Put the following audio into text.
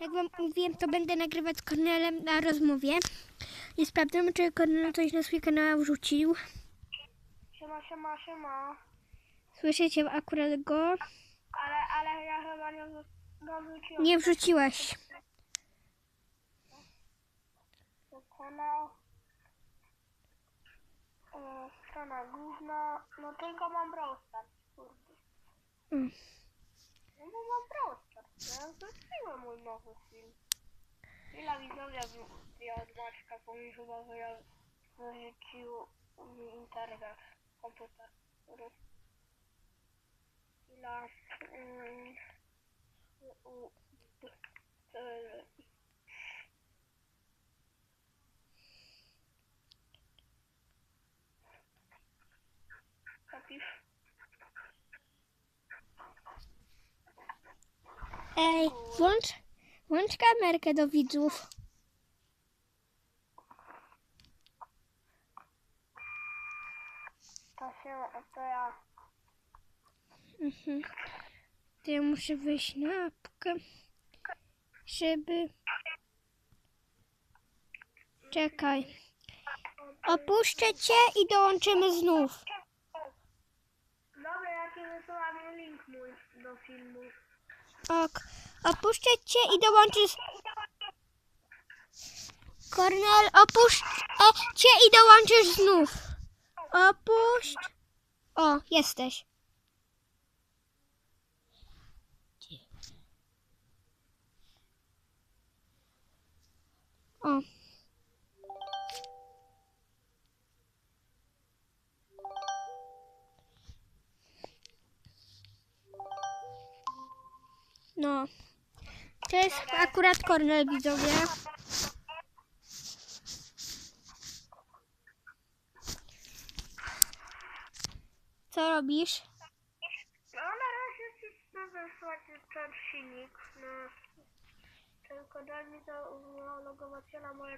Jak wam mówiłem, to będę nagrywać z Kornelem na rozmowie. I sprawdzamy, czy Kornel coś na swój kanał wrzucił. Siema, siema, siema. Słyszycie akurat go? Ale, ale ja chyba nie, nie wrzuciłem. Nie wrzuciłeś. To kanał. E, strona główna. No tylko mam kurde. Mm. Não, eu tenho amor novo assim. E la vittoria di Odmarska con un giocatore positivo in carica computatore. o capisci? Ej, włącz, włącz kamerkę do widzów. To się, to ja. Mhm. To ja muszę wyjść na apkę, żeby... Czekaj. Opuszczę cię i dołączymy znów. Dobra, ja ci wysyłam link mój do filmu. Ok. Opuszczę cię i dołączysz... Kornel, opuszczę cię i dołączysz znów. Opuść. O, jesteś. O. No. To jest akurat Kornel, widzowie. Co robisz? No na razie ci chcę wysłać ten silnik. No. Tylko daj mi zalogować się na moje